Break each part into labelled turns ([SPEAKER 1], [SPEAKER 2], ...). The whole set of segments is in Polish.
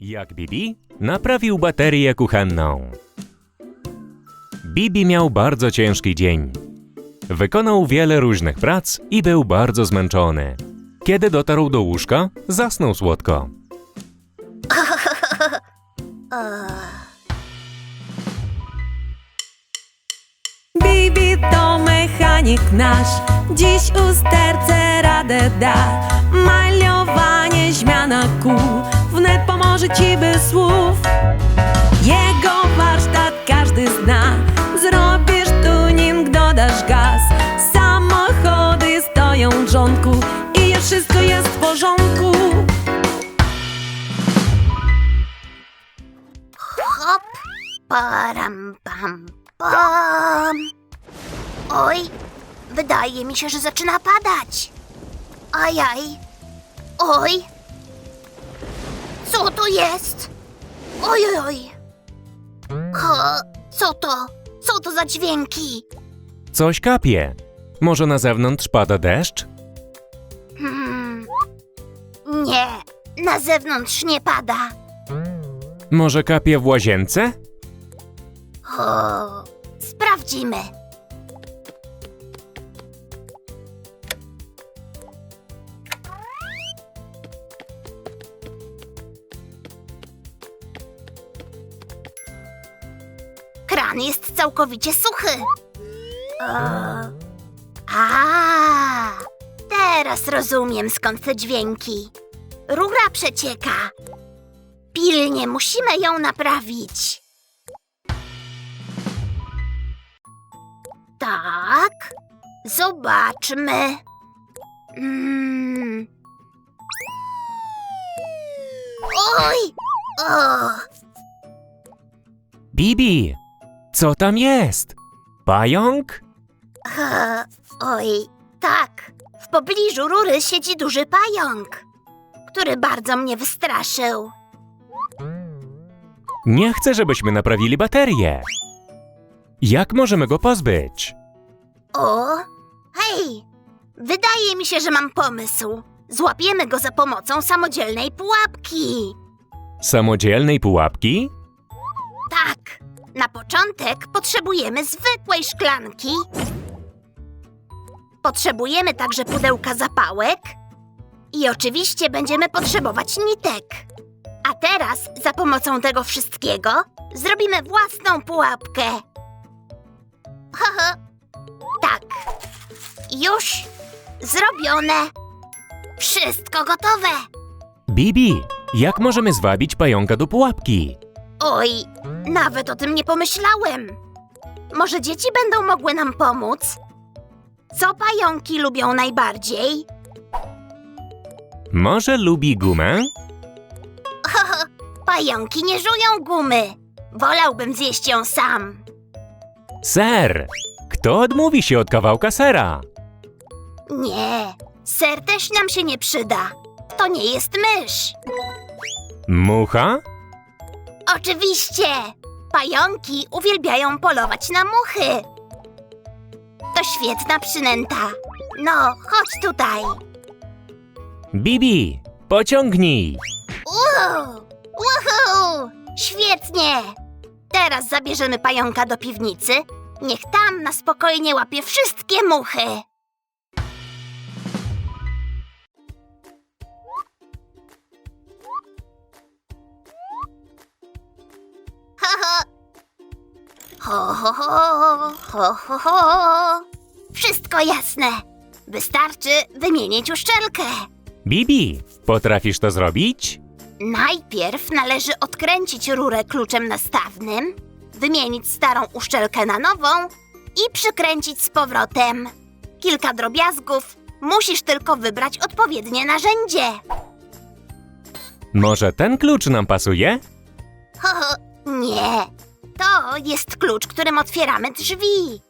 [SPEAKER 1] Jak Bibi naprawił baterię kuchenną. Bibi miał bardzo ciężki dzień. Wykonał wiele różnych prac i był bardzo zmęczony. Kiedy dotarł do łóżka, zasnął słodko.
[SPEAKER 2] Bibi to mechanik nasz, dziś usterce radę da. Maliowanie, zmiana kół, pomoże ci bez słów. Jego warsztat każdy zna, zrobisz tuning, dodasz gaz. Samochody stoją w rządku i już wszystko jest w porządku.
[SPEAKER 3] Hop, param, pam, pam. Oj, wydaje mi się, że zaczyna padać. Ajaj. Oj. Co to jest? Oj, oj, oj. Ho, co to? Co to za dźwięki?
[SPEAKER 1] Coś kapie. Może na zewnątrz pada deszcz?
[SPEAKER 3] Hmm. Nie, na zewnątrz nie pada.
[SPEAKER 1] Może kapie w łazience?
[SPEAKER 3] O, sprawdzimy. Jest całkowicie suchy. A, teraz rozumiem skąd te dźwięki. Rura przecieka. Pilnie musimy ją naprawić. Tak. Zobaczmy. Mm. Oj! O!
[SPEAKER 1] Bibi, co tam jest? Pająk?
[SPEAKER 3] e, Oj, tak. W pobliżu rury siedzi duży pająk, który bardzo mnie wystraszył.
[SPEAKER 1] Nie chcę, żebyśmy naprawili baterię. Jak możemy go pozbyć?
[SPEAKER 3] O! Hej! Wydaje mi się, że mam pomysł. Złapiemy go za pomocą samodzielnej pułapki.
[SPEAKER 1] Samodzielnej pułapki?
[SPEAKER 3] Tak, na początek potrzebujemy zwykłej szklanki. Potrzebujemy także pudełka zapałek. I oczywiście będziemy potrzebować nitek. A teraz za pomocą tego wszystkiego zrobimy własną pułapkę. Haha. tak. Już zrobione. Wszystko gotowe.
[SPEAKER 1] Bibi, jak możemy zwabić pająka do pułapki?
[SPEAKER 3] Oj, nawet o tym nie pomyślałem. Może dzieci będą mogły nam pomóc? Co pająki lubią najbardziej?
[SPEAKER 1] Może lubi gumę?
[SPEAKER 3] Pająki nie żują gumy. Wolałbym zjeść ją sam.
[SPEAKER 1] Ser! Kto odmówi się od kawałka sera?
[SPEAKER 3] Nie, ser też nam się nie przyda. To nie jest mysz.
[SPEAKER 1] Mucha?
[SPEAKER 3] Oczywiście! Pająki uwielbiają polować na muchy. To świetna przynęta. No, chodź tutaj.
[SPEAKER 1] Bibi, pociągnij!
[SPEAKER 3] Uuu! Uhu! Świetnie! Teraz zabierzemy pająka do piwnicy. Niech tam na spokojnie łapie wszystkie muchy. Ho, ho, ho, ho, ho, ho. Wszystko jasne. Wystarczy wymienić uszczelkę.
[SPEAKER 1] Bibi, potrafisz to zrobić?
[SPEAKER 3] Najpierw należy odkręcić rurę kluczem nastawnym, wymienić starą uszczelkę na nową i przykręcić z powrotem. Kilka drobiazgów, musisz tylko wybrać odpowiednie narzędzie.
[SPEAKER 1] Może ten klucz nam pasuje?
[SPEAKER 3] Ho, ho, nie, to jest klucz, którym otwieramy drzwi.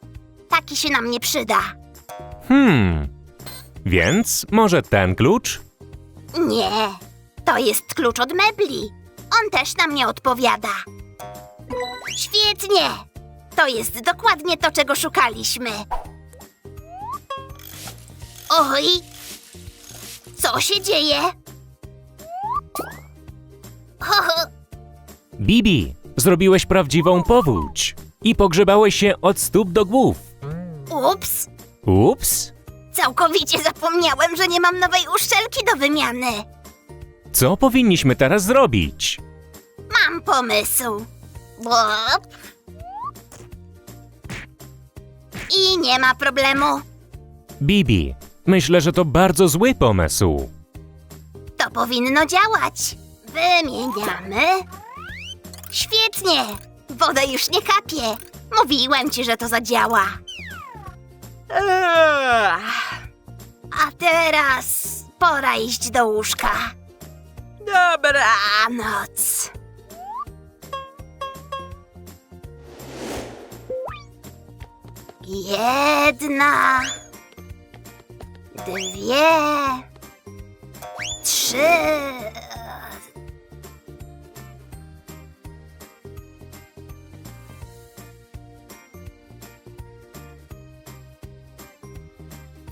[SPEAKER 3] Taki się nam nie przyda.
[SPEAKER 1] Hmm. Więc może ten klucz?
[SPEAKER 3] Nie, to jest klucz od mebli. On też nam nie odpowiada. Świetnie! To jest dokładnie to, czego szukaliśmy. Oj! Co się dzieje? Ho, ho,
[SPEAKER 1] Bibi, zrobiłeś prawdziwą powódź i pogrzebałeś się od stóp do głów.
[SPEAKER 3] Ups,
[SPEAKER 1] Ups,
[SPEAKER 3] całkowicie zapomniałem, że nie mam nowej uszczelki do wymiany.
[SPEAKER 1] co powinniśmy teraz zrobić?
[SPEAKER 3] Mam pomysł. Bop. I nie ma problemu.
[SPEAKER 1] Bibi, myślę, że to bardzo zły pomysł.
[SPEAKER 3] To powinno działać. Wymieniamy. Świetnie. Woda już nie kapie. Mówiłem ci, że to zadziała. A teraz pora iść do łóżka. Dobranoc. Jedna, dwie, trzy.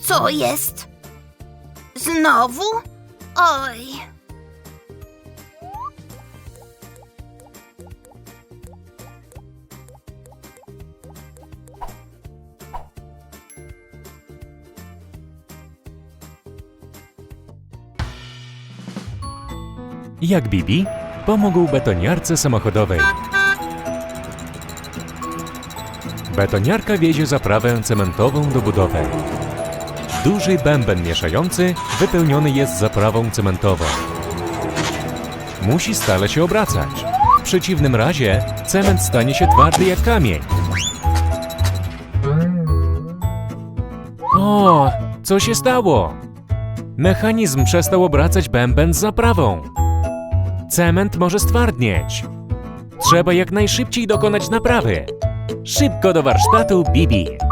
[SPEAKER 3] Co jest? Znowu? Oj.
[SPEAKER 1] Jak Bibi pomógł betoniarce samochodowej. Betoniarka wiezie zaprawę cementową do budowy. Duży bęben mieszający wypełniony jest zaprawą cementową. Musi stale się obracać. W przeciwnym razie cement stanie się twardy jak kamień. O, co się stało? Mechanizm przestał obracać bęben z zaprawą. Cement może stwardnieć. Trzeba jak najszybciej dokonać naprawy. Szybko do warsztatu Bibi.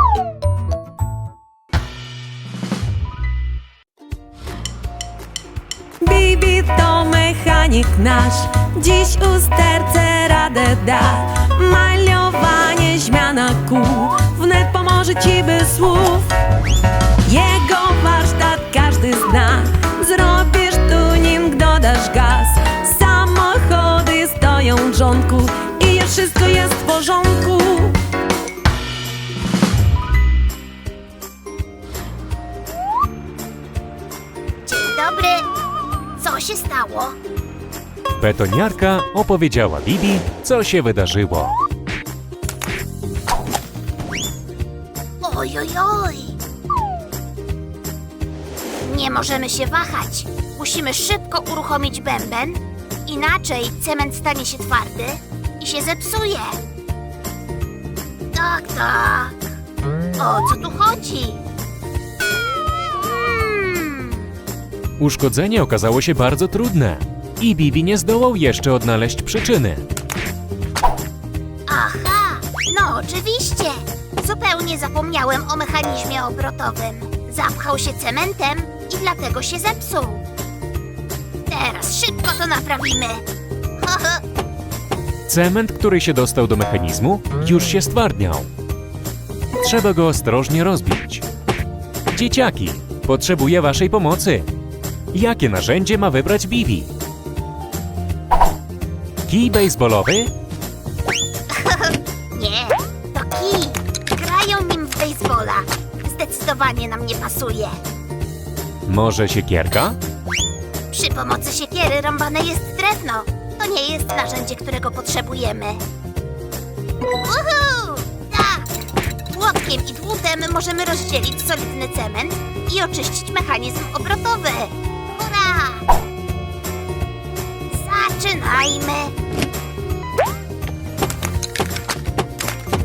[SPEAKER 2] Mechanik nasz, dziś usterce radę da. Maliowanie, zmiana kół, wnet pomoże ci bez słów. Jego warsztat każdy zna, zrobisz tuning, dodasz gaz. Samochody stoją w rządku i wszystko jest w porządku.
[SPEAKER 3] Dzień dobry. Co się stało?
[SPEAKER 1] Betoniarka opowiedziała Bibi, co się wydarzyło.
[SPEAKER 3] Oj, oj, oj. Nie możemy się wahać. Musimy szybko uruchomić bęben, inaczej cement stanie się twardy i się zepsuje. Tak, tak. O co tu chodzi? Hmm,
[SPEAKER 1] Uszkodzenie okazało się bardzo trudne i Bibi nie zdołał jeszcze odnaleźć przyczyny.
[SPEAKER 3] aha, no oczywiście. Zupełnie zapomniałem o mechanizmie obrotowym. Zapchał się cementem i dlatego się zepsuł. Teraz szybko to naprawimy.
[SPEAKER 1] Cement, który się dostał do mechanizmu, już się stwardniał. Trzeba go ostrożnie rozbić. Dzieciaki, potrzebuję waszej pomocy. Jakie narzędzie ma wybrać Bibi? Kij baseballowy?
[SPEAKER 3] Nie, to kij. Grają nim w baseballa. Zdecydowanie nam nie pasuje.
[SPEAKER 1] Może siekierka?
[SPEAKER 3] Przy pomocy siekiery rąbane jest drewno. To nie jest narzędzie, którego potrzebujemy. Uhu! Tak! Łotkiem i dłutem możemy rozdzielić solidny cement i oczyścić mechanizm obrotowy. Zaczynajmy!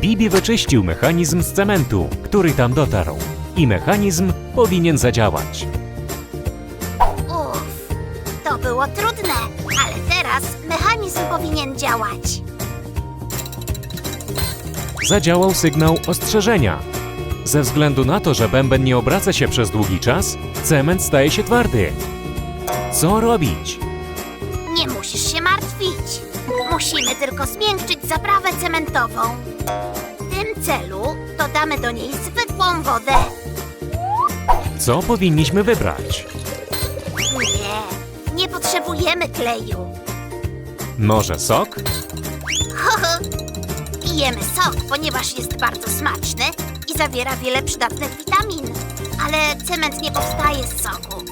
[SPEAKER 1] Bibi wyczyścił mechanizm z cementu, który tam dotarł. I mechanizm powinien zadziałać.
[SPEAKER 3] Uff, to było trudne, ale teraz mechanizm powinien działać.
[SPEAKER 1] Zadziałał sygnał ostrzeżenia. Ze względu na to, że bęben nie obraca się przez długi czas, cement staje się twardy. Co robić?
[SPEAKER 3] Musimy tylko zmiękczyć zaprawę cementową. W tym celu dodamy do niej zwykłą wodę.
[SPEAKER 1] Co powinniśmy wybrać?
[SPEAKER 3] Nie, nie potrzebujemy kleju.
[SPEAKER 1] Może sok?
[SPEAKER 3] Pijemy sok, ponieważ jest bardzo smaczny i zawiera wiele przydatnych witamin. Ale cement nie powstaje z soku.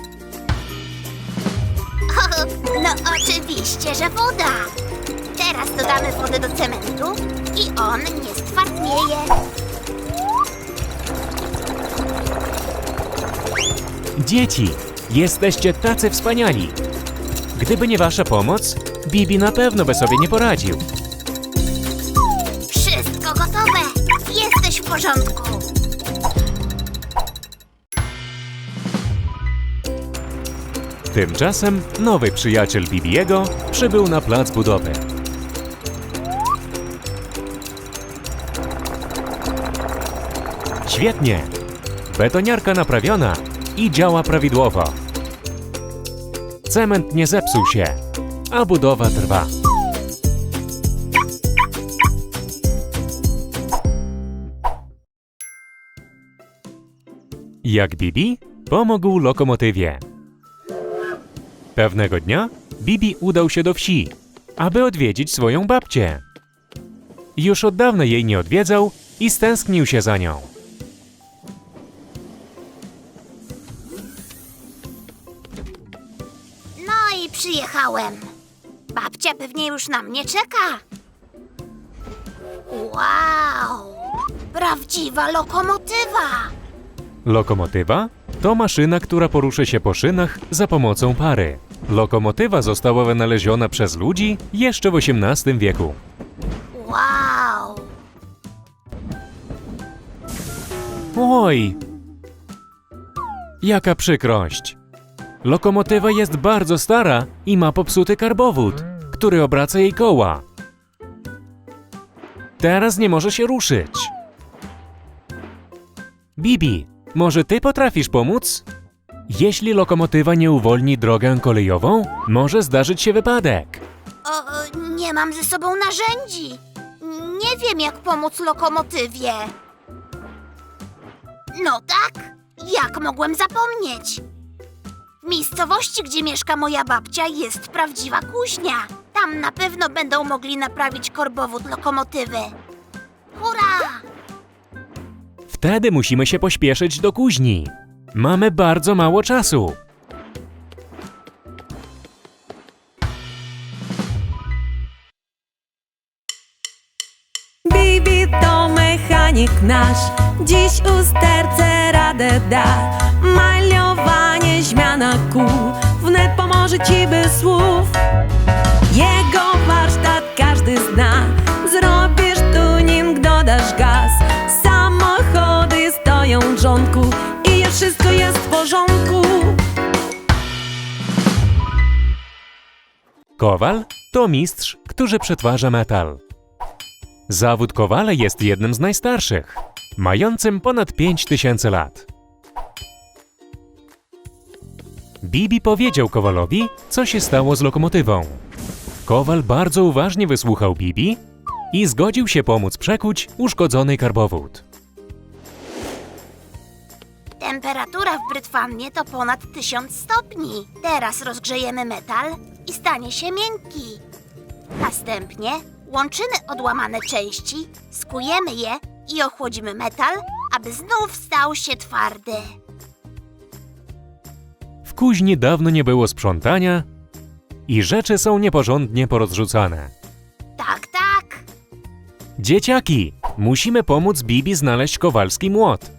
[SPEAKER 3] No oczywiście, że woda. Teraz dodamy wodę do cementu i on nie stwardnieje.
[SPEAKER 1] Dzieci, jesteście tacy wspaniali. Gdyby nie wasza pomoc, Bibi na pewno by sobie nie poradził.
[SPEAKER 3] Wszystko gotowe. Jesteś w porządku.
[SPEAKER 1] Tymczasem nowy przyjaciel Bibiego przybył na plac budowy. Świetnie! Betoniarka naprawiona i działa prawidłowo. Cement nie zepsuł się, a budowa trwa. Jak Bibi pomógł lokomotywie. Pewnego dnia Bibi udał się do wsi, aby odwiedzić swoją babcię. Już od dawna jej nie odwiedzał i stęsknił się za nią.
[SPEAKER 3] Przyjechałem. Babcia pewnie już na mnie czeka. Wow! Prawdziwa lokomotywa!
[SPEAKER 1] Lokomotywa to maszyna, która porusza się po szynach za pomocą pary. Lokomotywa została wynaleziona przez ludzi jeszcze w XVIII wieku.
[SPEAKER 3] Wow!
[SPEAKER 1] Oj! Jaka przykrość! Lokomotywa jest bardzo stara i ma popsuty karbowód, który obraca jej koła. Teraz nie może się ruszyć. Bibi, może ty potrafisz pomóc? Jeśli lokomotywa nie uwolni drogę kolejową, może zdarzyć się wypadek.
[SPEAKER 3] O, nie mam ze sobą narzędzi. Nie wiem, jak pomóc lokomotywie. No tak, jak mogłem zapomnieć? W miejscowości, gdzie mieszka moja babcia, jest prawdziwa kuźnia. Tam na pewno będą mogli naprawić korbowód lokomotywy. Hurra!
[SPEAKER 1] Wtedy musimy się pośpieszyć do kuźni. Mamy bardzo mało czasu.
[SPEAKER 2] Bibi to mechanik nasz, dziś usterce radę da. Maliowanie, zmiana kół, wnet pomoże ci bez słów. Jego warsztat każdy zna, zrobisz tuning, dodasz gaz. Samochody stoją w rządku i już wszystko jest w porządku.
[SPEAKER 1] Kowal to mistrz, który przetwarza metal. Zawód kowala jest jednym z najstarszych, mającym ponad 5000 lat. Bibi powiedział Kowalowi, co się stało z lokomotywą. Kowal bardzo uważnie wysłuchał Bibi i zgodził się pomóc przekuć uszkodzony karbowód.
[SPEAKER 3] Temperatura w brytwannie to ponad 1000 stopni. Teraz rozgrzejemy metal i stanie się miękki. Następnie łączymy odłamane części, skujemy je i ochłodzimy metal, aby znów stał się twardy.
[SPEAKER 1] Kuźni dawno nie było sprzątania i rzeczy są nieporządnie porozrzucane.
[SPEAKER 3] Tak, tak.
[SPEAKER 1] Dzieciaki, musimy pomóc Bibi znaleźć kowalski młot,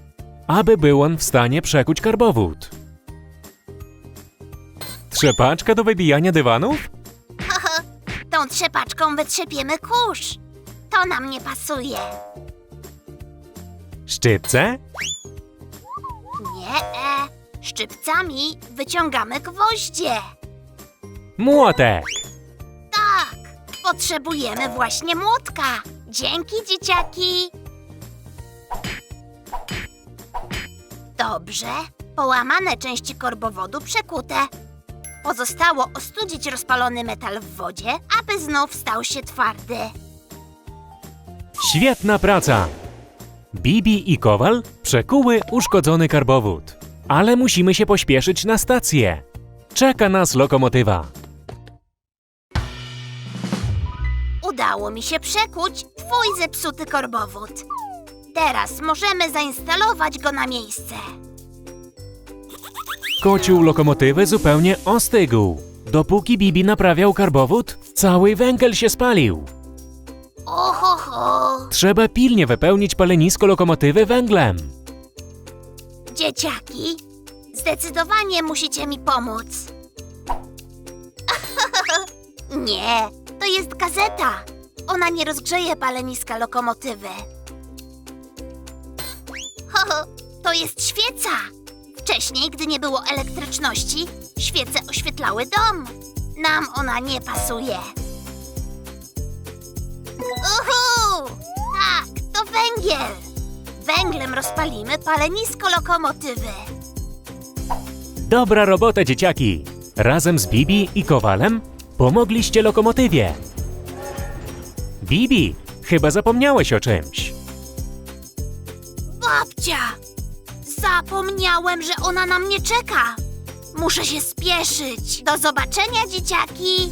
[SPEAKER 1] aby był on w stanie przekuć karbowód. Trzepaczka do wybijania dywanów?
[SPEAKER 3] Tą trzepaczką wytrzepiemy kurz. To nam nie pasuje.
[SPEAKER 1] Szczypce?
[SPEAKER 3] Nie, e. Szczypcami wyciągamy gwoździe.
[SPEAKER 1] Młotek!
[SPEAKER 3] Tak, potrzebujemy właśnie młotka. Dzięki, dzieciaki. Dobrze, połamane części korbowodu przekute. Pozostało ostudzić rozpalony metal w wodzie, aby znów stał się twardy.
[SPEAKER 1] Świetna praca! Bibi i Kowal przekuły uszkodzony karbowód. Ale musimy się pośpieszyć na stację. Czeka nas lokomotywa.
[SPEAKER 3] Udało mi się przekuć twój zepsuty korbowód. Teraz możemy zainstalować go na miejsce.
[SPEAKER 1] Kocioł lokomotywy zupełnie ostygł. Dopóki Bibi naprawiał karbowód, cały węgiel się spalił.
[SPEAKER 3] Ohoho!
[SPEAKER 1] Trzeba pilnie wypełnić palenisko lokomotywy węglem.
[SPEAKER 3] Dzieciaki, zdecydowanie musicie mi pomóc. nie, to jest gazeta. Ona nie rozgrzeje paleniska lokomotywy. To jest świeca. Wcześniej, gdy nie było elektryczności, świece oświetlały dom. Nam ona nie pasuje. Uhu! Tak, to węgiel. Węglem rozpalimy palenisko lokomotywy.
[SPEAKER 1] Dobra robota, dzieciaki! Razem z Bibi i Kowalem pomogliście lokomotywie. Bibi, chyba zapomniałeś o czymś.
[SPEAKER 3] Babcia! Zapomniałem, że ona na mnie czeka. Muszę się spieszyć. Do zobaczenia, dzieciaki!